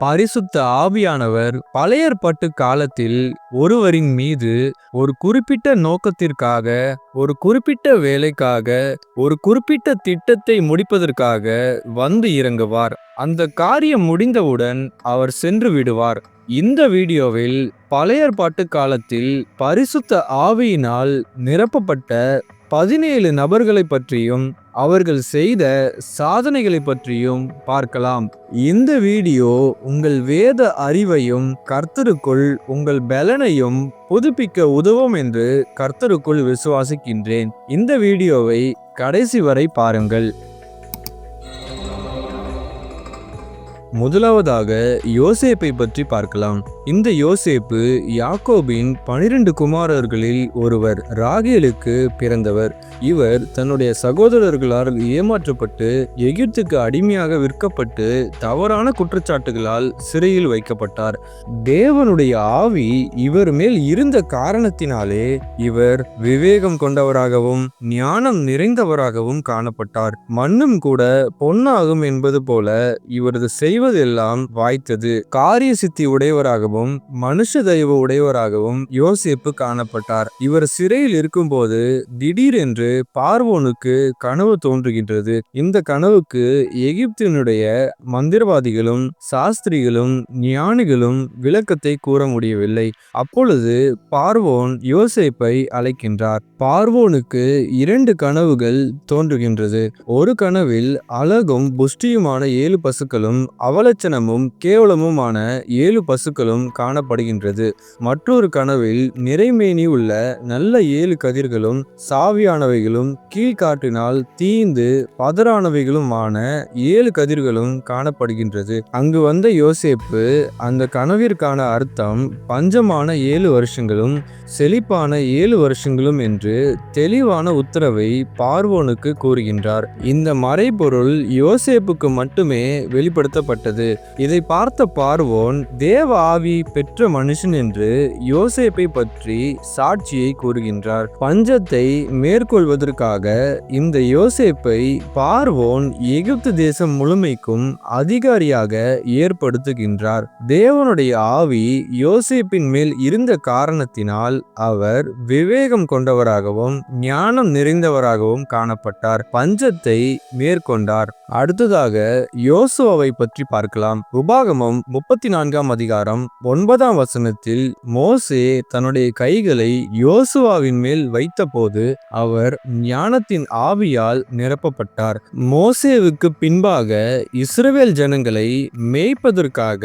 பரிசுத்த ஆவியானவர் பழையற்பட்டு காலத்தில் ஒருவரின் மீது ஒரு குறிப்பிட்ட நோக்கத்திற்காக ஒரு குறிப்பிட்ட வேலைக்காக ஒரு குறிப்பிட்ட திட்டத்தை முடிப்பதற்காக வந்து இறங்குவார். அந்த காரியம் முடிந்தவுடன் அவர் சென்று விடுவார். இந்த வீடியோவில் பழையற்பாட்டு காலத்தில் பரிசுத்த ஆவியினால் நிரப்பப்பட்ட பதினேழு நபர்களை பற்றியும் அவர்கள் செய்த சாதனைகளை பற்றியும் பார்க்கலாம். இந்த வீடியோ உங்கள் வேத அறிவையும் கர்த்தருக்குள் உங்கள் பலனையும் புதுப்பிக்க உதவும் என்று கர்த்தருக்குள் விசுவாசிக்கின்றேன். இந்த வீடியோவை கடைசி வரை பாருங்கள். முதலாவதாக யோசேப்பை பற்றி பார்க்கலாம். இந்த யோசேப்பு யாக்கோபின் பனிரெண்டு குமாரர்களில் ஒருவர் ராகேலுக்கு பிறந்தவர். இவர் தன்னுடைய சகோதரர்களால் ஏமாற்றப்பட்டு எகிப்துக்கு அடிமையாக விற்கப்பட்டு தவறான குற்றச்சாட்டுகளால் சிறையில் வைக்கப்பட்டார். தேவனுடைய ஆவி இவர் மேல் இருந்த காரணத்தினாலே இவர் விவேகம் கொண்டவராகவும் ஞானம் நிறைந்தவராகவும் காணப்பட்டார். மண்ணும் கூட பொன்னாகும் என்பது போல இவரது செய்வ செய்வதெல்லாம் வாய்த்தது. காரிய சித்தி உடையவராகவும் மனுஷ தெய்வ உடையவராகவும் யோசிப்பு காணப்பட்டார். இவர் சிறையில் இருக்கும்போது திடீரென்று பார்வோனுக்கு கனவு தோன்றுகின்றது. இந்த கனவுக்கு எகிப்தினுடைய மந்திரவாதிகளும் சாஸ்திரிகளும் ஞானிகளும் விளக்கத்தை கூற முடியவில்லை. அப்பொழுது பார்வோன் யோசேப்பை அழைக்கின்றார். பார்வோனுக்கு இரண்டு கனவுகள் தோன்றுகின்றது. ஒரு கனவில் அழகும் புஷ்டியுமான ஏழு பசுக்களும் அவலட்சணமும் கேவலமுமான ஏழு பசுக்களும் காணப்படுகின்றது. மற்றொரு கனவில் நிறைமேனி உள்ள நல்ல ஏழு கதிர்களும் சாவியானவைகளும் கீழ்காற்றினால் தீந்து பதறானவைகளுமான ஏழு கதிர்களும் காணப்படுகின்றது. அங்கு வந்த யோசேப்பு அந்த கனவிற்கான அர்த்தம் பஞ்சமான ஏழு வருஷங்களும் செழிப்பான ஏழு வருஷங்களும் என்று தெளிவான உத்தரவை பார்வோனுக்கு கூறுகின்றார். இந்த மறைபொருள் யோசேப்புக்கு மட்டுமே வெளிப்படுத்தப்பட்டது இதை பார்த்த பார்வோன் தேவ ஆவி பெற்ற மனுஷன் என்று யோசேப்பை பற்றி சாட்சியை கூறுகின்றார். பஞ்சத்தை மேற்கொள்வதற்காக இந்த யோசேப்பை பார்வோன் எகிப்து தேசம் முழுமைக்கும் அதிகாரியாக ஏற்படுத்துகின்றார். தேவனுடைய ஆவி யோசேப்பின் மேல் இருந்த காரணத்தினால் அவர் விவேகம் கொண்டவராகவும் ஞானம் நிறைந்தவராகவும் காணப்பட்டார். பஞ்சத்தை மேற்கொண்டார். அடுத்ததாக யோசுவாவை பற்றி பார்க்கலாம். உபாகமம் முப்பத்தி நான்காம் அதிகாரம் ஒன்பதாம் வசனத்தில் மோசே தன்னுடைய கைகளை யோசுவாவின் மேல் வைத்தபோது அவர் ஞானத்தின் ஆவியால் நிரப்பப்பட்டார். மோசேவுக்கு பின்பாக இஸ்ரவேல் ஜனங்களை மேய்ப்பதற்காக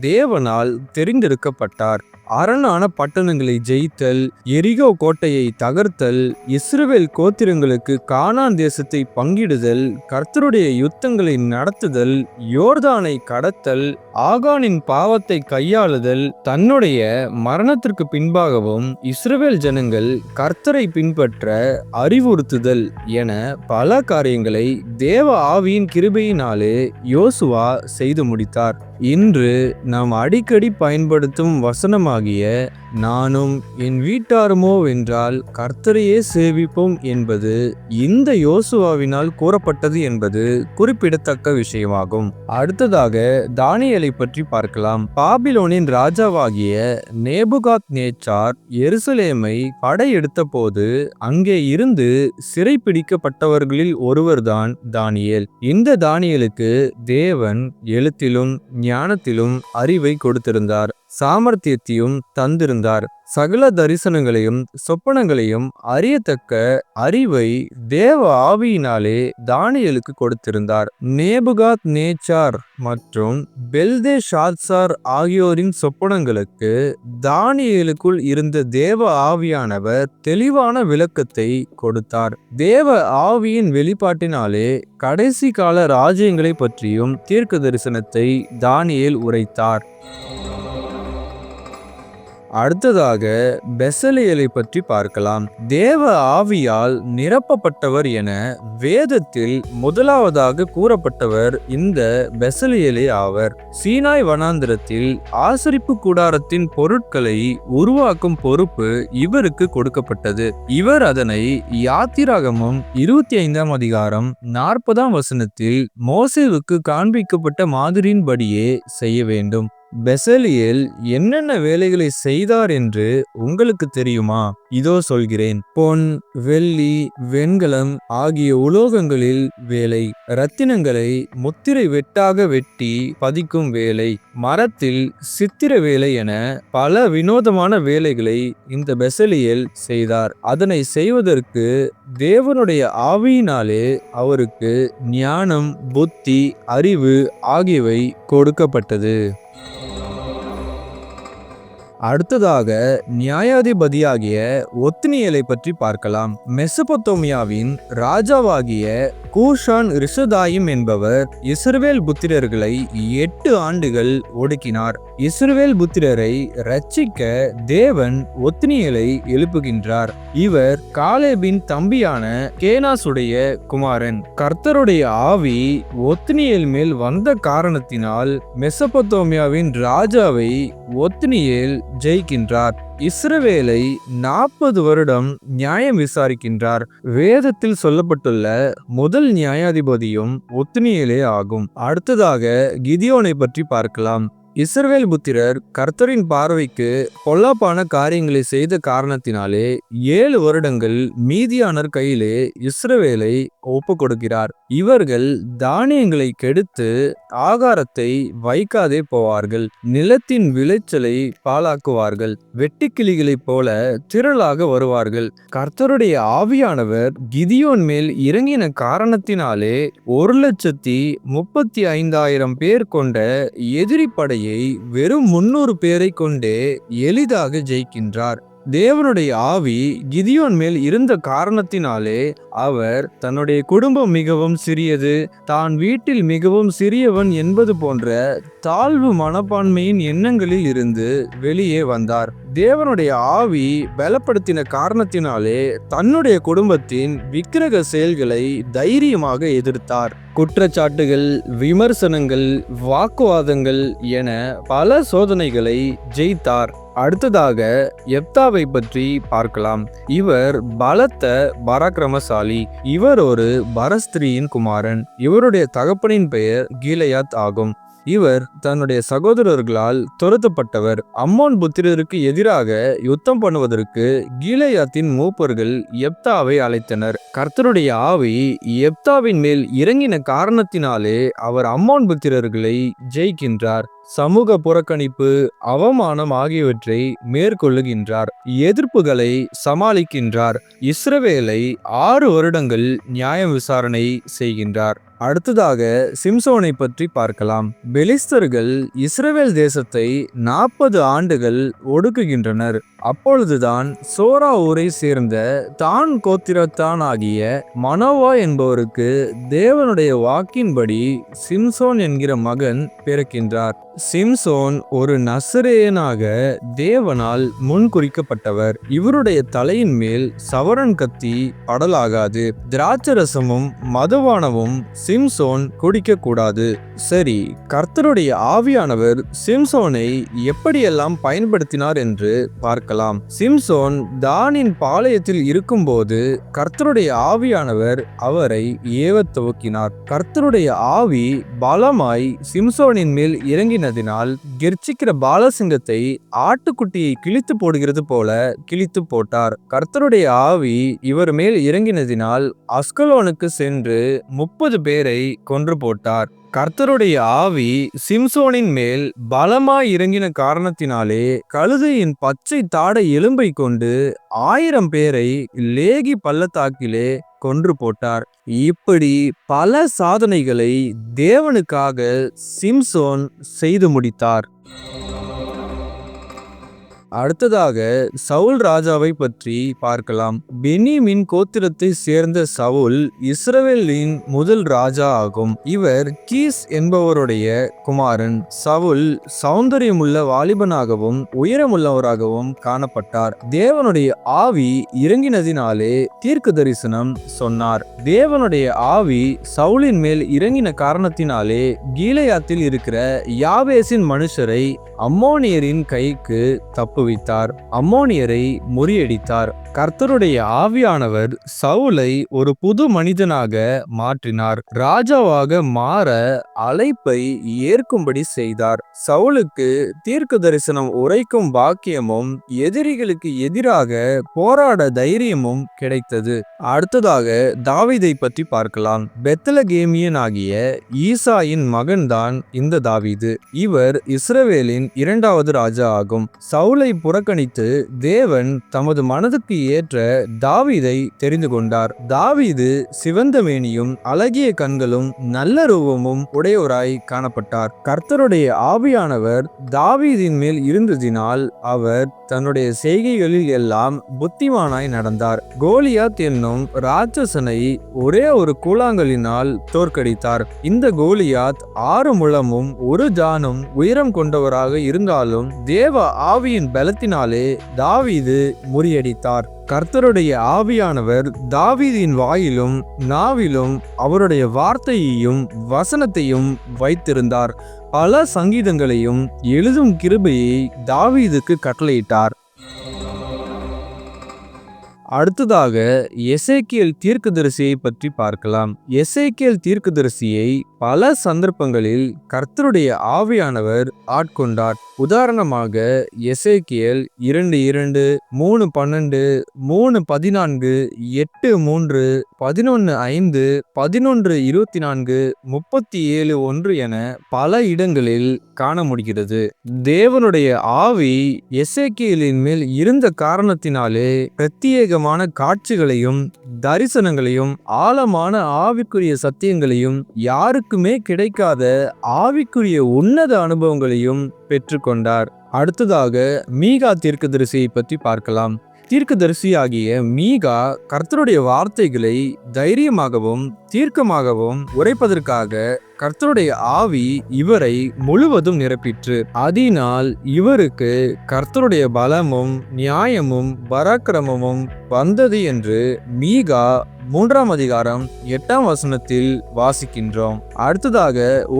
தேவனால் தெரிந்தெடுக்கப்பட்டார் அரணான பட்டணங்களை ஜெயித்தல் எரிகோ கோட்டையை தகர்த்தல் இஸ்ரவேல் கோத்திரங்களுக்கு கானான் தேசத்தை பங்கிடுதல் கர்த்தருடைய யுத்தங்களை நடத்துதல் யோர்தான் கடத்தல் ஆகானின் பாவத்தை கையாளுதல் தன்னுடைய மரணத்திற்கு பின்பாகவும் இஸ்ரவேல் ஜனங்கள் கர்த்தரை பின்பற்ற அறிவுறுத்துதல் என பல காரியங்களை தேவ ஆவியின் கிருபையினாலே யோசுவா செய்து முடித்தார். இன்று நாம் அடிக்கடி பயன்படுத்தும் வசனமாகிய நானும் என் வீட்டாருமோ என்றால் கர்த்தரையே சேவிப்போம் என்பது இந்த யோசுவாவினால் கூறப்பட்டது என்பது குறிப்பிடத்தக்க விஷயமாகும். அடுத்ததாக தானியலை பற்றி பார்க்கலாம். பாபிலோனின் ராஜாவாகிய நேபுகாத் நேச்சார் எருசலேமை படையெடுத்த போது அங்கே இருந்து சிறைப்பிடிக்கப்பட்டவர்களில் ஒருவர்தான் தானியல். இந்த தானியலுக்கு தேவன் எழுத்திலும் ஞானத்திலும் அறிவை கொடுத்திருந்தார். சாமர்த்தியத்தையும் தந்திருந்தார். சகல தரிசனங்களையும் சொப்பனங்களையும் அறியத்தக்க அறிவை தேவ ஆவியினாலே தானியலுக்கு கொடுத்திருந்தார். நேபுகாத் நேச்சார் மற்றும் பெல்தே ஷாத்சார் ஆகியோரின் சொப்பனங்களுக்கு தானியலுக்குள் இருந்த தேவ ஆவியானவர் தெளிவான விளக்கத்தை கொடுத்தார். தேவ ஆவியின் வெளிப்பாட்டினாலே கடைசி கால ராஜ்யங்களை பற்றியும் தீர்க்க தரிசனத்தை தானியேல் உரைத்தார். அடுத்ததாக பெசலியலை பற்றி பார்க்கலாம். தேவ ஆவியால் நிரப்பப்பட்டவர் என வேதத்தில் முதலாவதாக கூறப்பட்டவர் இந்த பெசலியலே ஆவர். சீனாய் வனாந்திரத்தில் ஆசரிப்பு கூடாரத்தின் பொருட்களை உருவாக்கும் பொறுப்பு இவருக்கு கொடுக்கப்பட்டது. இவர் அதனை யாத்திராகமும் இருபத்தி ஐந்தாம் அதிகாரம் நாற்பதாம் வசனத்தில் மோசேவுக்கு காண்பிக்கப்பட்ட மாதிரியின்படியே செய்ய வேண்டும். பெசலியல் என்னென்ன வேலைகளை செய்தார் என்று உங்களுக்கு தெரியுமா? இதோ சொல்கிறேன். பொன் வெள்ளி வெண்கலம் ஆகிய உலோகங்களில் வேலை. ரத்தினங்களை முத்திரை வெட்டாக வெட்டி பதிக்கும் வேலை. மரத்தில் சித்திர வேலை என பல வினோதமான வேலைகளை இந்த பெசலியல் செய்தார். அதனை செய்வதற்கு தேவனுடைய ஆவியினாலே அவருக்கு ஞானம் புத்தி அறிவு ஆகியவை கொடுக்கப்பட்டது. அடுத்ததாக நியாயாதிபதியாகிய ஒத்னியலை பற்றி பார்க்கலாம். மெசபத்தோமியாவின் ராஜாவாகிய கூஷான் ரிஷதாயிம் என்பவர் இஸ்ரவேல் புத்திரர்களை எட்டு ஆண்டுகள் ஒடுக்கினார். இஸ்ரவேல் புத்திரரை ரட்சிக்க தேவன் ஒத்னியலை எழுப்புகின்றார். இவர் காலேபின் தம்பியான கேனாசுடைய குமாரன். கர்த்தருடைய ஆவி ஒத்னியல் மேல் வந்த காரணத்தினால் மெசபத்தோமியாவின் ராஜாவை ஒத்னியேல் ஜெயிக்கின்றார். இஸ்ரவேலை நாற்பது வருடம் நியாயம் விசாரிக்கின்றார். வேதத்தில் சொல்லப்பட்டுள்ள முதல் நியாயாதிபதியும் ஒத்துனியலே ஆகும். அடுத்ததாக கிதியோனை பற்றி பார்க்கலாம். இஸ்ரவேல் புத்திரர் கர்த்தரின் பார்வைக்கு பொல்லாப்பான காரியங்களை செய்த காரணத்தினாலே ஏழு வருடங்கள் மீதியானர் கையிலே இஸ்ரவேலை ஒப்பு கொடுக்கிறார் இவர்கள் தானியங்களை கெடுத்து ஆகாரத்தை வைக்காதே போவார்கள். நிலத்தின் விளைச்சலை பாழாக்குவார்கள். வெட்டுக்கிளிகளைப் போல திரளாக வருவார்கள். கர்த்தருடைய ஆவியானவர் கிதியோன் மேல் இறங்கின காரணத்தினாலே ஒரு லட்சத்தி முப்பத்தி ஐந்தாயிரம் பேர் கொண்ட எதிரி படையை வெறும் முன்னூறு பேரை கொண்டே எளிதாக ஜெயிக்கின்றார். தேவனுடைய ஆவி கிதியோன் மேல் இருந்த காரணத்தினாலே அவர் தன்னுடைய குடும்பம் மிகவும் சிறியது தான் வீட்டில் மிகவும் சிறியவன் என்பது போன்ற தாழ்வு மனப்பான்மையின் எண்ணங்களில் இருந்து வெளியே வந்தார். தேவனுடைய ஆவி பலப்படுத்தின காரணத்தினாலே தன்னுடைய குடும்பத்தின் விக்கிரக செயல்களை தைரியமாக எதிர்த்தார். குற்றச்சாட்டுகள் விமர்சனங்கள் வாக்குவாதங்கள் என பல சோதனைகளை ஜெயித்தார். அடுத்ததாக எப்தாவை பற்றி பார்க்கலாம். இவர் பலத்த பராக்கிரமசாலி. இவர் ஒரு பரஸ்திரியின் குமாரன். இவருடைய தகப்பனின் பெயர் கீலையாத் ஆகும். இவர் தன்னுடைய சகோதரர்களால் துரத்தப்பட்டவர். அம்மோன் புத்திரருக்கு எதிராக யுத்தம் பண்ணுவதற்கு கீழையாத்தின் மூப்பர்கள் எப்தாவை அழைத்தனர். கர்த்தருடைய ஆவி எப்தாவின் மேல் இறங்கின காரணத்தினாலே அவர் அம்மோன் புத்திரர்களை ஜெயிக்கின்றார். சமூக புறக்கணிப்பு அவமானம் ஆகியவற்றை மேற்கொள்ளுகின்றார். எதிர்ப்புகளை சமாளிக்கின்றார். இஸ்ரவேலை ஆறு வருடங்கள் நியாய விசாரணை செய்கின்றார். அடுத்ததாக சிம்சோனை பற்றி பார்க்கலாம். பெலிஸ்தர்கள் இஸ்ரவேல் தேசத்தை நாற்பது ஆண்டுகள் ஒடுக்குகின்றனர். அப்பொழுதுதான் சோரா ஊரை சேர்ந்த தான் கோத்திரத்தான் ஆகிய மனோவா என்பவருக்கு தேவனுடைய வாக்கின்படி சிம்சோன் என்கிற மகன் பிறக்கின்றார். சிம்சோன் ஒரு நசரேயனாக தேவனால் முன்குறிக்கப்பட்டவர். இவருடைய தலையின் மேல் சவரன் கத்தி படலாகாது. திராட்சரசமும் மதுவானவும் சிம்சோன் குடிக்க கூடாது சரி கர்த்தருடைய ஆவியானவர் சிம்சோனை எப்படியெல்லாம் பயன்படுத்தினார் என்று பார்க்க பார்க்கலாம். சிம்சோன் தானின் பாளையத்தில் இருக்கும்போது கர்த்தருடைய ஆவியானவர் அவரை ஏவத் துவக்கினார். கர்த்தருடைய ஆவி பலமாய் சிம்சோனின் மேல் இறங்கினதினால் கெர்ச்சிக்கிற பாலசிங்கத்தை ஆட்டுக்குட்டியை கிழித்து போடுகிறது போல கிழித்து போட்டார். கர்த்தருடைய ஆவி இவர் மேல் இறங்கினதினால் அஸ்கலோனுக்கு சென்று முப்பது பேரை கொன்று போட்டார். கர்த்தருடைய ஆவி சிம்சோனின் மேல் பலமாய் இறங்கின காரணத்தினாலே கழுதையின் பச்சை தாடை எலும்பை கொண்டு ஆயிரம் பேரை லேகி பள்ளத்தாக்கிலே கொன்று போட்டார். இப்படி பல சாதனைகளை தேவனுக்காக சிம்சோன் செய்து முடித்தார். அடுத்ததாக சவுல் ராஜாவை பற்றி பார்க்கலாம். பெனிமின் கோத்திரத்தை சேர்ந்த சவுல் இஸ்ரவேலின் முதல் ராஜா ஆகும். இவர் கீஸ் என்பவருடைய குமாரன். சவுல் சௌந்தரியமுள்ள வாலிபனாகவும் உயரமுள்ளவராகவும் காணப்பட்டார். தேவனுடைய ஆவி இறங்கினதினாலே தீர்க்க தரிசனம் சொன்னார். தேவனுடைய ஆவி சவுலின் மேல் இறங்கின காரணத்தினாலே கீழையாத்தில் இருக்கிற யாவேசின் மனுஷரை அம்மோனியரின் கைக்கு தப்பு தப்புவித்தார் அம்மோனியரை முறியடித்தார். கர்த்தருடைய ஆவியானவர் சவுலை ஒரு புது மனிதனாக மாற்றினார். ராஜாவாக மாற அழைப்பை ஏற்கும்படி செய்தார். சவுலுக்கு தீர்க்க தரிசனம் உரைக்கும் பாக்கியமும் எதிரிகளுக்கு எதிராக போராட தைரியமும் கிடைத்தது. அடுத்ததாக தாவீதை பற்றி பார்க்கலாம். பெத்தலகேமியனாகிய ஈசாயின் மகன்தான் இந்த தாவிது. இவர் இஸ்ரவேலின் இரண்டாவது ராஜா ஆகும். சவுலை புறக்கணித்து தேவன் தமது மனதுக்கு ஏற்ற தாவீதை தெரிந்து கொண்டார். தாவீது சிவந்த மேனியும் அழகிய கண்களும் நல்ல ரூபமும் உடையவராய் காணப்பட்டார். கர்த்தருடைய ஆவியானவர் தாவீதின் மேல் இருந்ததினால் அவர் தன்னுடைய செய்கைகளில் எல்லாம் புத்திமானாய் நடந்தார். கோலியாத் என்னும் ராட்சசனை ஒரே ஒரு கூழாங்கலினால் தோற்கடித்தார். இந்த கோலியாத் ஆறு முழமும் ஒரு ஜானும் உயரம் கொண்டவராக இருந்தாலும் தேவ ஆவியின் பலத்தினாலே தாவீது முறியடித்தார். கர்த்தருடைய ஆவியானவர் தாவீதின் வாயிலும் நாவிலும் அவருடைய வார்த்தையையும் வசனத்தையும் வைத்திருந்தார். பல சங்கீதங்களையும் எழுதும் கிருபையை தாவீதுக்கு கட்டளையிட்டார். அடுத்ததாக எசேக்கியல் தீர்க்கதரிசியை பற்றி பார்க்கலாம். எசேக்கியல் தீர்க்கதரிசியை பல சந்தர்ப்பங்களில் கர்த்தருடைய ஆவியானவர் ஆட்கொண்டார். உதாரணமாக எசேக்கியல் இரண்டு இரண்டு மூணு பன்னெண்டு மூணு பதினான்கு எட்டு மூன்று பதினொன்று ஐந்து பதினொன்று இருபத்தி நான்கு முப்பத்தி ஏழு ஒன்று என பல இடங்களில் காண முடிகிறது. தேவனுடைய ஆவி எசேக்கியலின் மேல் இருந்த காரணத்தினாலே பிரத்யேக விதமான காட்சிகளையும் தரிசனங்களையும் ஆழமான ஆவிக்குரிய சத்தியங்களையும் யாருக்குமே கிடைக்காத ஆவிக்குரிய உன்னத அனுபவங்களையும் பெற்றுக்கொண்டார். அடுத்ததாக மீகா தீர்க்கதரிசியை பற்றி பார்க்கலாம். தீர்க்கதரிசியாகிய மீகா கர்த்தருடைய வார்த்தைகளை தைரியமாகவும் தீர்க்கமாகவும் உரைப்பதற்காக கர்த்தருடைய ஆவி இவரை முழுவதும் நிரப்பிற்று. அதனால் இவருக்கு கர்த்தருடைய பலமும் நியாயமும் பராக்கிரமமும் வந்தது என்று மீகா மூன்றாம் அதிகாரம் எட்டாம் வசனத்தில் வாசிக்கின்றோம். அடுத்ததாக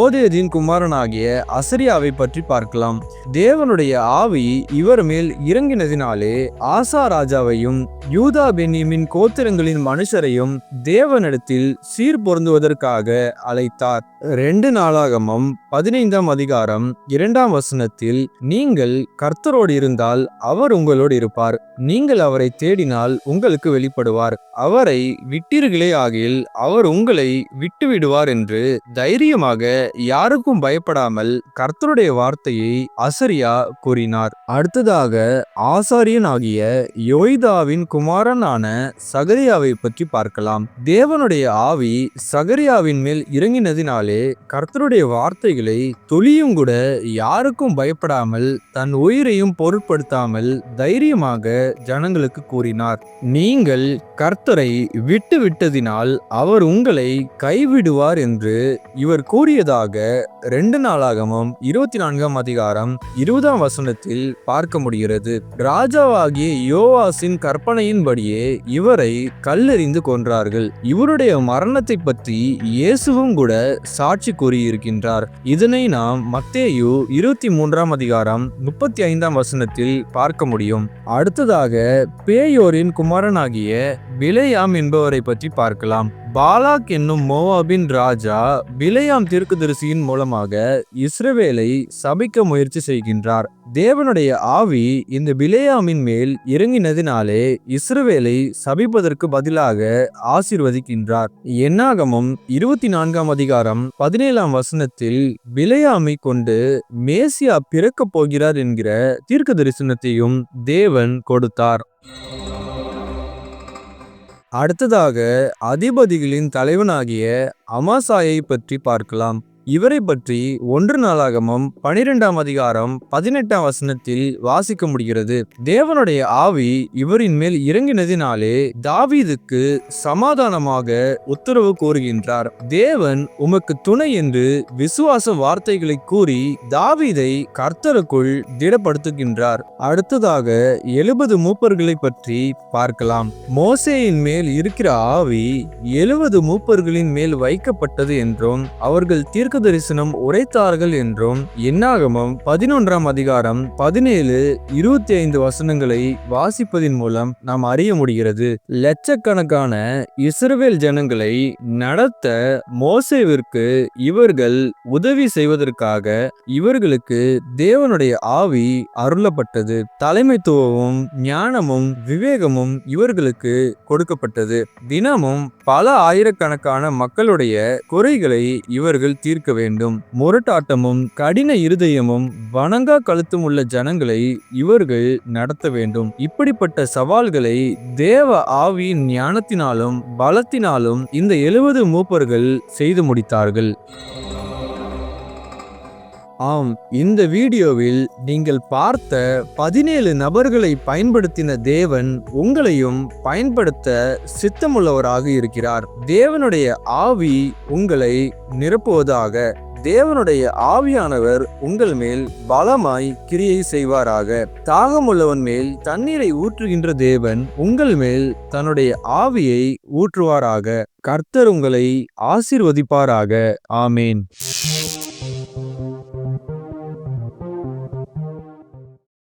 ஓதேதின் குமாரனாகிய அசரியாவை பற்றி பார்க்கலாம். தேவனுடைய ஆவி இவர் மேல் இறங்கினதினாலே ஆசா ராஜாவையும் யூதா பென்னியமின் கோத்திரங்களின் மனுஷரையும் தேவனிடத்தில் சீர் பொருந்துவதற்காக அழைத்தார். ரெண்டு நாளாகமம் பதினைந்தாம் அதிகாரம் இரண்டாம் வசனத்தில் நீங்கள் கர்த்தரோடு இருந்தால் அவர் உங்களோடு இருப்பார். நீங்கள் அவரை தேடினால் உங்களுக்கு வெளிப்படுவார். அவரை விட்டீர்களே ஆகில் அவர் உங்களை விட்டுவிடுவார் என்று தைரியமாக யாருக்கும் பயப்படாமல் கர்த்தருடைய வார்த்தையை அசரியா கூறினார். அடுத்ததாக ஆசாரியன் ஆகிய யோய்தாவின் குமாரனான சகரியாவை பற்றி பார்க்கலாம். தேவனுடைய ஆவி சகரியாவின் மேல் இறங்கினதினாலே கர்த்தருடைய வார்த்தைகளை தொழியும் கூட யாருக்கும் பயப்படாமல் தன் உயிரையும் பொருட்படுத்தாமல் தைரியமாக ஜனங்களுக்கு கூறினார். நீங்கள் கர்த்தரை விட்டு விட்டதினால் அவர் உங்களை கைவிடுவார் என்று இவர் கூறியதாக ரெண்டு நாளாகமும் இருபத்தி நான்காம் அதிகாரம் இருபதாம் வசனத்தில் பார்க்க முடிகிறது. ராஜாவாகிய யோவாசின் கற்பனையின்படியே இவரை கல்லெறிந்து கொன்றார்கள். இவருடைய மரணத்தை பற்றி இயேசுவும் கூட சாட்சி கூறியிருக்கின்றார். இதனை நாம் மத்தேயு இருபத்தி மூன்றாம் அதிகாரம் முப்பத்தி ஐந்தாம் வசனத்தில் பார்க்க முடியும். அடுத்ததாக பேயோரின் குமாரனாகிய விலையாம் என்பவரை பற்றி பார்க்கலாம். பாலாக் என்னும் மோவாபின் ராஜா பிலையாம் தீர்க்குதரிசியின் மூலமாக இஸ்ரவேலை சபிக்க முயற்சி செய்கின்றார். தேவனுடைய ஆவி இந்த பிலேயாமின் மேல் இறங்கினதினாலே இஸ்ரவேலை சபிப்பதற்கு பதிலாக ஆசிர்வதிக்கின்றார். என்னாகமும் இருபத்தி நான்காம் அதிகாரம் பதினேழாம் வசனத்தில் பிலையாமை கொண்டு மேசியா பிறக்கப் போகிறார் என்கிற தீர்க்க தரிசனத்தையும் தேவன் கொடுத்தார். அடுத்ததாக அதிபதிகளின் தலைவனாகிய அமாசாயை பற்றி பார்க்கலாம். இவரை பற்றி ஒன்று நாளாகமும் பனிரெண்டாம் அதிகாரம் பதினெட்டாம் வசனத்தில் வாசிக்க முடிகிறது. தேவனுடைய ஆவி இவரின் மேல் இறங்கினதினாலே தாவீதுக்கு சமாதானமாக உத்தரவு கோருகின்றார் தேவன் உமக்கு துணை என்று விசுவாச வார்த்தைகளை கூறி தாவீதை கர்த்தருக்குள் திடப்படுத்துகின்றார். அடுத்ததாக எழுபது மூப்பர்களை பற்றி பார்க்கலாம். மோசேயின் மேல் இருக்கிற ஆவி எழுபது மூப்பர்களின் மேல் வைக்கப்பட்டது என்றும் அவர்கள் தீர்க்க தரிசனம் உரைத்தார்கள் என்றும் என்னாகமம் பதினொன்றாம் அதிகாரம் பதினேழு இருபத்தி ஐந்து வசனங்களை வாசிப்பதின் மூலம் நாம் அறிய முடிகிறது. லட்சக்கணக்கான இஸ்ரவேல் ஜனங்களை நடத்த மோசேவிற்கு இவர்கள் உதவி செய்வதற்காக இவர்களுக்கு தேவனுடைய ஆவி அருளப்பட்டது. தலைமைத்துவமும் ஞானமும் விவேகமும் இவர்களுக்கு கொடுக்கப்பட்டது. தினமும் பல ஆயிரக்கணக்கான மக்களுடைய குறைகளை இவர்கள் தீர்க்க வேண்டும். முரட்டாட்டமும் கடின இருதயமும் வணங்கா கழுத்தும் உள்ள ஜனங்களை இவர்கள் நடத்த வேண்டும். இப்படிப்பட்ட சவால்களை தேவ ஆவி ஞானத்தினாலும் பலத்தினாலும் இந்த எழுபது மூப்பர்கள் செய்து முடித்தார்கள். ஆம் இந்த வீடியோவில் நீங்கள் பார்த்த பதினேழு நபர்களை பயன்படுத்தின தேவன் உங்களையும் பயன்படுத்த சித்தமுள்ளவராக இருக்கிறார். தேவனுடைய ஆவி உங்களை நிரப்புவதாக தேவனுடைய ஆவியானவர் உங்கள் மேல் பலமாய் கிரியை செய்வாராக. தாகமுள்ளவன் மேல் தண்ணீரை ஊற்றுகின்ற தேவன் உங்கள் மேல் தன்னுடைய ஆவியை ஊற்றுவாராக. கர்த்தர் உங்களை ஆசிர்வதிப்பாராக. ஆமேன்.